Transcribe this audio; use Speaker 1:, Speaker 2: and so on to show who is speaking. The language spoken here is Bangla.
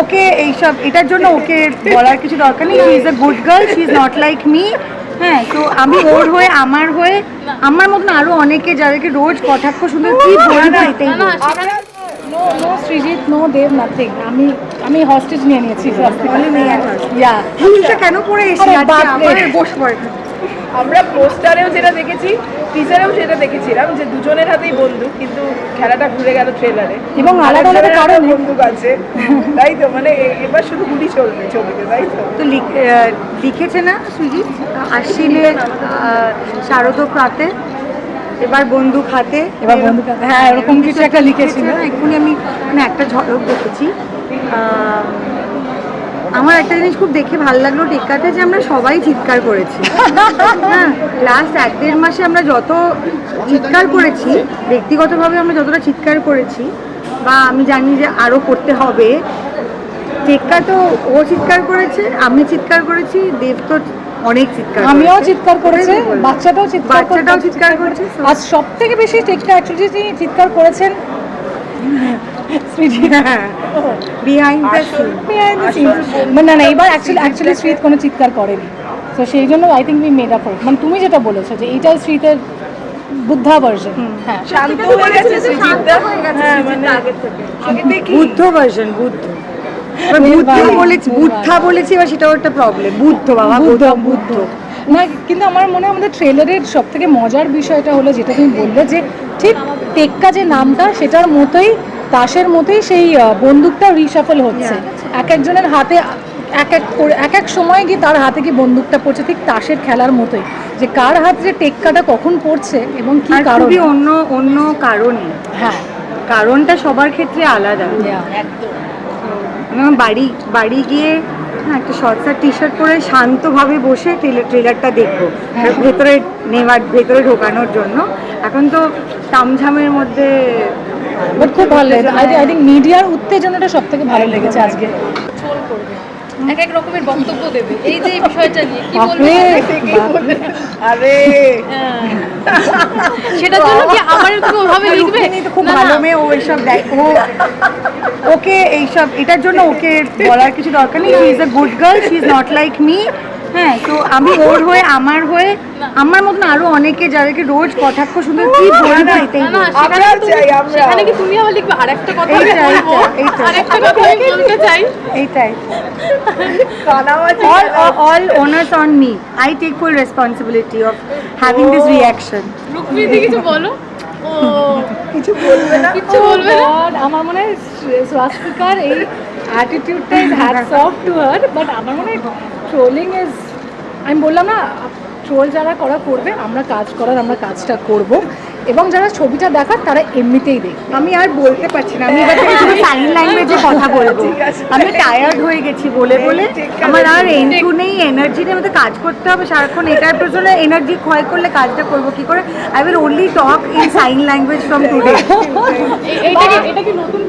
Speaker 1: ওকে এইসব এটার জন্য ওকে বলার কিছু দরকার নেই। She is a good girl she is not like me হ্যাঁ তো আমি ওর হয়ে আমার হয়ে আমার মতন আরও অনেকে যাদেরকে রোজ কটাক্ষ শুনে কি বলব এটাই
Speaker 2: না।
Speaker 3: No no Srijit no Dev nothing আমি আমি হস্টেজ নিয়ে নিয়েছি। ইয়া
Speaker 1: কেন পরে এসে আবার বসে পড়ে।
Speaker 4: আমরা পোস্টারেও যেটা দেখেছি টিজারেও সেটা দেখেছিলাম যে দুজনের হাতেই বন্দুক কিন্তু খেলাটা ঘুরে গেল ট্রেলারে
Speaker 3: এবং আলাদা আলাদা কারণে।
Speaker 4: বন্দুক আছে। তাই তো মানে এবার শুধু গুলি চলবে ছবিতে তাই তো।
Speaker 1: তো লিখেছে না সুজিত আশ্বিনে শারদ প্রাতে এবার বন্দুক হাতে।
Speaker 3: এবার বন্দুক হ্যাঁ, এরকম কিছু একটা লিখেছিল।
Speaker 1: না এক্ষুনি আমি মানে একটা ঝলক দেখেছি। আহ, আমার একটা জিনিস খুব দেখে ভালো লাগল টেক্কাতে যে আমরা সবাই চিৎকার করেছি। হ্যাঁ লাস্ট এক দেড় মাসে আমরা যত চিৎকার করেছি ব্যক্তিগতভাবে আমরা যতটা চিৎকার করেছি বা আমি জানি যে আরও করতে হবে টেক্কা তো ও চিৎকার করেছে আমি চিৎকার করেছি দেব তো অনেক চিৎকার
Speaker 3: আমিও চিৎকার করেছে। বাচ্চাটাও চিৎকার
Speaker 1: বাচ্চাটাও চিৎকার করছে
Speaker 3: আর সব। থেকে বেশি টেকটা অ্যাকচুয়ালি চিৎকার করেছেন সৃজিত
Speaker 1: বিহাইন্ড দ্য
Speaker 4: আসল-
Speaker 3: behind the scenes. মানে না না এবার অ্যাকচুয়ালি অ্যাকচুয়ালি শ্রীত কোনো চিৎকার করেনি। তো সেই জন্য I think we made up for মানে তুমি যেটা বলেছ যে এইটাই শ্রীতের বুদ্ধা ভার্সন হ্যাঁ।
Speaker 4: শান্ত হয়ে গেছে হ্যাঁ মানে আগে থেকে।
Speaker 1: বুদ্ধ ভার্সন বুদ্ধ বুদ্ধ। বলেছি বুদ্ধা বলেছি এবার সেটাও একটা প্রবলেম বুদ্ধ বাবা
Speaker 3: বুদ্ধ
Speaker 1: গৌতম
Speaker 3: বুদ্ধ। না কিন্তু আমার মনে হয় আমাদের ট্রেলারের সব থেকে মজার বিষয়টা হলো যেটা তুমি বললে যে ঠিক টেক্কা যে নামটা সেটার মতোই তাসের মতোই সেই বন্দুকটা রিসাফল হচ্ছে। এক একজনের হাতে এক এক করে এক এক সময় গিয়ে তার হাতে কি বন্দুকটা পড়ছে ঠিক তাসের খেলার মতোই। যে কার হাতে যে টেক্কাটা কখন পড়ছে এবং কি কারণে?
Speaker 1: অন্য অন্য কারণে।
Speaker 3: হ্যাঁ।
Speaker 1: কারণটা সবার ক্ষেত্রে আলাদা. বাড়ি বাড়ি গিয়ে হ্যাঁ একটা শর্টস আর টি শার্ট পরে শান্তভাবে বসে ট্রেলারটা দেখব।
Speaker 3: হ্যাঁ।
Speaker 1: ভেতরে নেওয়ার ভেতরে ঢোকানোর জন্য। এখন তো তামঝামের মধ্যে
Speaker 3: খুব ভালো লেগেছে। আই থিঙ্ক মিডিয়ার উত্তেজনাটা সব থেকে ভালো লেগেছে আজকে।
Speaker 2: ট্রোল করবে। এক এক রকমের বক্তব্য দেবে। এই যে বিষয়টা নিয়ে কি বলবে?
Speaker 4: আরে!
Speaker 2: হ্যাঁ। সেটার জন্য কি আমার লিখবে?
Speaker 1: তো খুব ভালো মেয়ে ও এইসব দেখ ওকে এইসব এটার জন্য ওকে বলার কিছু দরকার নেই। She is a good girl she is not like me হ্যাঁ তো আমি ওর হয়ে আমার হয়ে আমার মতন আরও অনেকে যাদেরকে রোজ কটাক্ষ শুনে কি বলব এটাই
Speaker 2: না না
Speaker 1: বলব।
Speaker 2: সেখানে
Speaker 4: আমরা চাই, আমরা।
Speaker 2: সেখানে কি তুমি আবার লিখবে? আরেকটা কথা বলব।
Speaker 1: এইটা, এইটা।
Speaker 2: আরেকটা কথা আমি বলতে চাই।
Speaker 1: এইটাই। onus on me. I take full responsibility of having this reaction.
Speaker 2: কিছু বলো? ও।
Speaker 4: কিছু বলবে না?
Speaker 2: কিছু বলবে না?
Speaker 3: আমার মনে হয় স্বাস্তিকার এই অ্যাটিটিউডটা is hats off to her but আমার মনে হয় ট্রোলিং ইজ আমি বললাম না ট্রোল যারা করা করবে আমরা কাজ করার আমরা কাজটা করব। এবং যারা ছবিটা দেখার তারা এমনিতেই দেখ
Speaker 1: আমি আর বলতে পারছি না আমি এবার থেকে শুধু সাইন ল্যাঙ্গুয়েজে কথা বলব। আমি টায়ার্ড হয়ে গেছি বলে বলে। আমার আর এন্টু নেই এনার্জি নেই আমাদের কাজ করতে হবে। সারাক্ষণ এটার পেছনে এনার্জি ক্ষয় করলে কাজটা করব কি করে? I will only talk in sign language from today
Speaker 2: এটা কি নতুন